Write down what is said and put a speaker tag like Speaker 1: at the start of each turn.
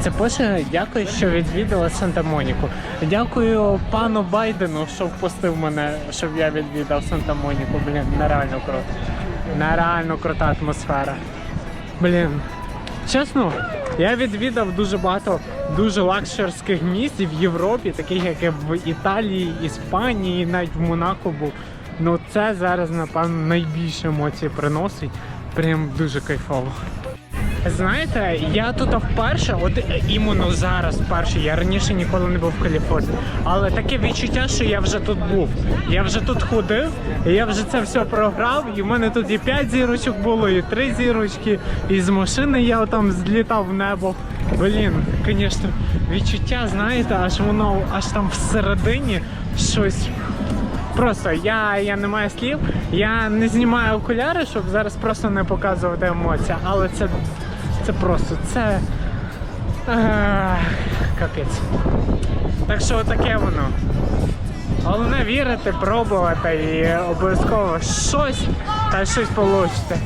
Speaker 1: Це пише дякую, що відвідала Санта-Моніку. Дякую пану Байдену, що впустив мене, щоб я відвідав Санта-Моніку. Блін, нереально круто. Нереально крута атмосфера. Блін. Чесно, я відвідав дуже багато дуже лакшерських місць в Європі, таких як в Італії, Іспанії, навіть в Монако був. Ну це зараз, напевно, найбільше емоцій приносить. Прям дуже кайфово. Знаєте, я тут вперше, от іменно зараз вперше, я раніше ніколи не був в Каліфорнії. Але таке відчуття, що я вже тут був. Я вже тут ходив, я вже це все програв. І в мене тут і 5 зірочок було, і 3 зірочки, і з машини я там злітав в небо. Блін, звісно, відчуття, знаєте, аж воно аж там всередині щось. Просто я, я не маю слів, я не знімаю окуляри, щоб зараз просто не показувати емоції, але це, це просто це. Капець. Так що таке воно. Головне вірити, пробувати і обов'язково щось та щось получите.